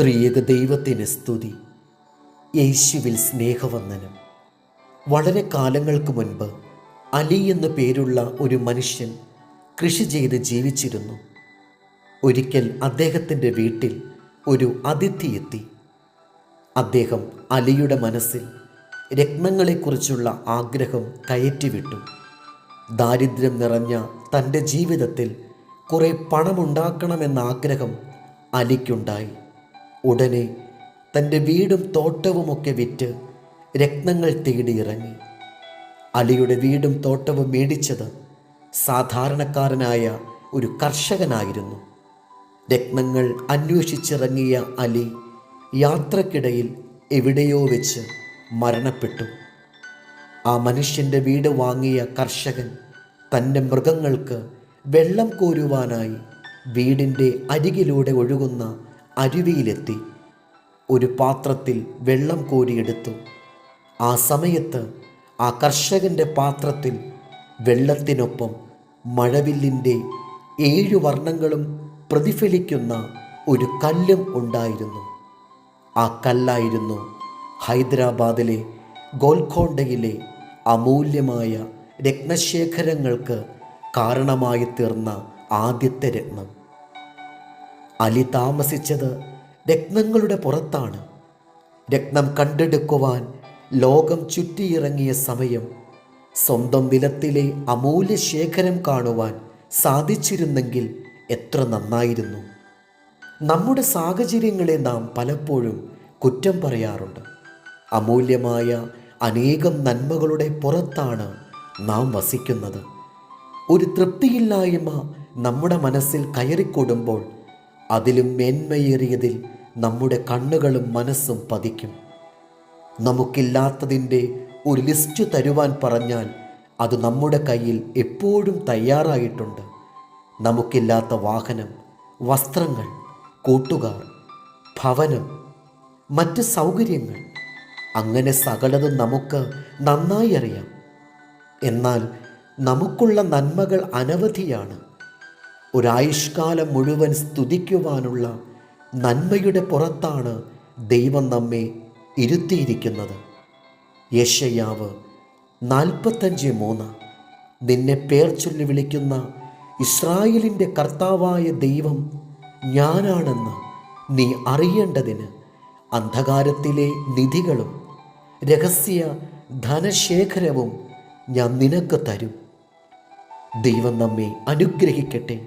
ത്രിയേക ദൈവത്തിന് സ്തുതി. യേശുവിൽ സ്നേഹവന്ദനം. വളരെ കാലങ്ങൾക്ക് മുൻപ് അലി എന്ന പേരുള്ള ഒരു മനുഷ്യൻ കൃഷി ചെയ്ത് ജീവിച്ചിരുന്നു. ഒരിക്കൽ അദ്ദേഹത്തിന്റെ വീട്ടിൽ ഒരു അതിഥി എത്തി. അദ്ദേഹം അലിയുടെ മനസ്സിൽ രത്നങ്ങളെക്കുറിച്ചുള്ള ആഗ്രഹം കയറ്റിവിട്ടു. ദാരിദ്ര്യം നിറഞ്ഞ തന്റെ ജീവിതത്തിൽ കുറേ പണമുണ്ടാക്കണമെന്ന ആഗ്രഹം അലിക്കുണ്ടായി. ഉടനെ തന്റെ വീടും തോട്ടവുമൊക്കെ വിറ്റ് രത്നങ്ങൾ തേടിയിറങ്ങി അലിയുടെ വീടും തോട്ടവും മേടിച്ചത് സാധാരണക്കാരനായ ഒരു കർഷകനായിരുന്നു. രത്നങ്ങൾ അന്വേഷിച്ചിറങ്ങിയ അലി യാത്രക്കിടയിൽ എവിടെയോ വെച്ച് മരണപ്പെട്ടു. ആ മനുഷ്യന്റെ വീട് വാങ്ങിയ കർഷകൻ തന്റെ മൃഗങ്ങൾക്ക് വെള്ളം കോരുവാനായി വീടിന്റെ അരികിലൂടെ ഒഴുകുന്ന അരുവിയിലെത്തി. ഒരു പാത്രത്തിൽ വെള്ളം കോരിയെടുത്തു. ആ സമയത്ത് ആ കർഷകന്റെ പാത്രത്തിൽ വെള്ളത്തിനൊപ്പം മഴവില്ലിന്റെ ഏഴു വർണങ്ങളും പ്രതിഫലിക്കുന്ന ഒരു കല്ലും ഉണ്ടായിരുന്നു. ആ കല്ലായിരുന്നു ഹൈദരാബാദിലെ ഗോൽഖോണ്ടയിലെ അമൂല്യമായ രത്നശേഖരങ്ങൾക്ക് കാരണമായി തീർന്ന ആദ്യത്തെ രത്നം. അലി താമസിച്ചത് രത്നങ്ങളുടെ പുറത്താണ്. രത്നം കണ്ടെടുക്കുവാൻ ലോകം ചുറ്റിയിറങ്ങിയ സമയം സ്വന്തം നിലത്തിലെ അമൂല്യ ശേഖരം കാണുവാൻ സാധിച്ചിരുന്നെങ്കിൽ എത്ര നന്നായിരുന്നു. നമ്മുടെ സാഹചര്യങ്ങളെ നാം പലപ്പോഴും കുറ്റം പറയാറുണ്ട്. അമൂല്യമായ അനേകം നന്മകളുടെ പുറത്താണ് നാം വസിക്കുന്നത്. ഒരു തൃപ്തിയില്ലായ്മ നമ്മുടെ മനസ്സിൽ കയറിക്കൂടുമ്പോൾ അതിലും മേന്മയേറിയതിൽ നമ്മുടെ കണ്ണുകളും മനസ്സും പതിക്കും. നമുക്കില്ലാത്തതിന്റെ ഒരു ലിസ്റ്റ് തരുവാൻ പറഞ്ഞാൽ അത് നമ്മുടെ കയ്യിൽ എപ്പോഴും തയ്യാറായിട്ടുണ്ട്. നമുക്കില്ലാത്ത വാഹനം വസ്ത്രങ്ങൾ കൂട്ടുകാർ ഭവനം മറ്റ് സൗകര്യങ്ങൾ അങ്ങനെ സകലതും നമുക്ക് നന്നായി അറിയാം. എന്നാൽ നമുക്കുള്ള നന്മകൾ അനവധിയാണ്. ഒരായുഷ്കാലം മുഴുവൻ സ്തുതിക്കുവാനുള്ള നന്മയുടെ പുറത്താണ് ദൈവം നമ്മെ ഇരുത്തിയിരിക്കുന്നത്. യശയാവ് നാൽപ്പത്തഞ്ച് മൂന്ന്. നിന്നെ പേർ ചൊല്ലി വിളിക്കുന്ന ഇസ്രായേലിന്റെ കർത്താവായ ദൈവം ഞാനാണെന്ന് നീ അറിയേണ്ടതിന് അന്ധകാരത്തിലെ നിധികളും രഹസ്യ ധനശേഖരവും ഞാൻ നിനക്ക് തരും. ദൈവം നമ്മെ അനുഗ്രഹിക്കട്ടെ.